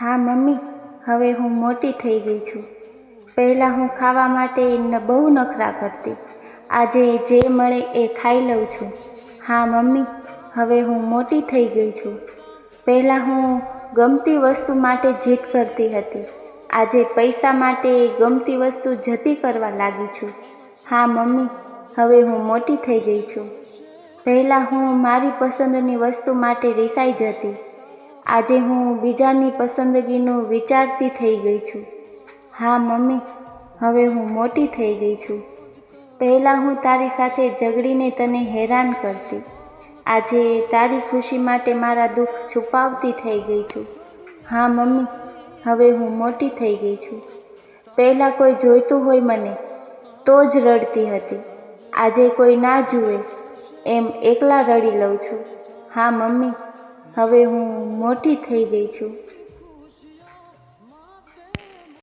હા, મમ્મી, હવે હું મોટી થઈ ગઈ છું. પહેલાં હું ખાવા માટે બહુ નખરા કરતી. આજે જે મળે એ ખાઈ લઉં છું. હા, મમ્મી, હવે હું મોટી થઈ ગઈ છું. પહેલાં હું ગમતી વસ્તુ માટે જીદ કરતી હતી. આજે પૈસા માટે ગમતી વસ્તુ જતી કરવા લાગી છું. હા, મમ્મી, હવે હું મોટી થઈ ગઈ છું. પહેલાં હું મારી પસંદની વસ્તુ માટે રિસાઈ જતી. આજે હું બીજાની પસંદગીનું વિચારતી થઈ ગઈ છું. હા, મમ્મી, હવે હું મોટી થઈ ગઈ છું. પહેલાં હું તારી સાથે ઝઘડીને તને હેરાન કરતી. આજે તારી ખુશી માટે મારા દુઃખ છુપાવતી થઈ ગઈ છું. હા, મમ્મી, હવે હું મોટી થઈ ગઈ છું. પહેલાં કોઈ જોઈતું હોય મને, તો જ રડતી હતી. આજે કોઈ ના જુએ, એમ એકલા રડી લઉં છું. હા, મમ્મી હવે હું મોટી થઈ ગઈ છું.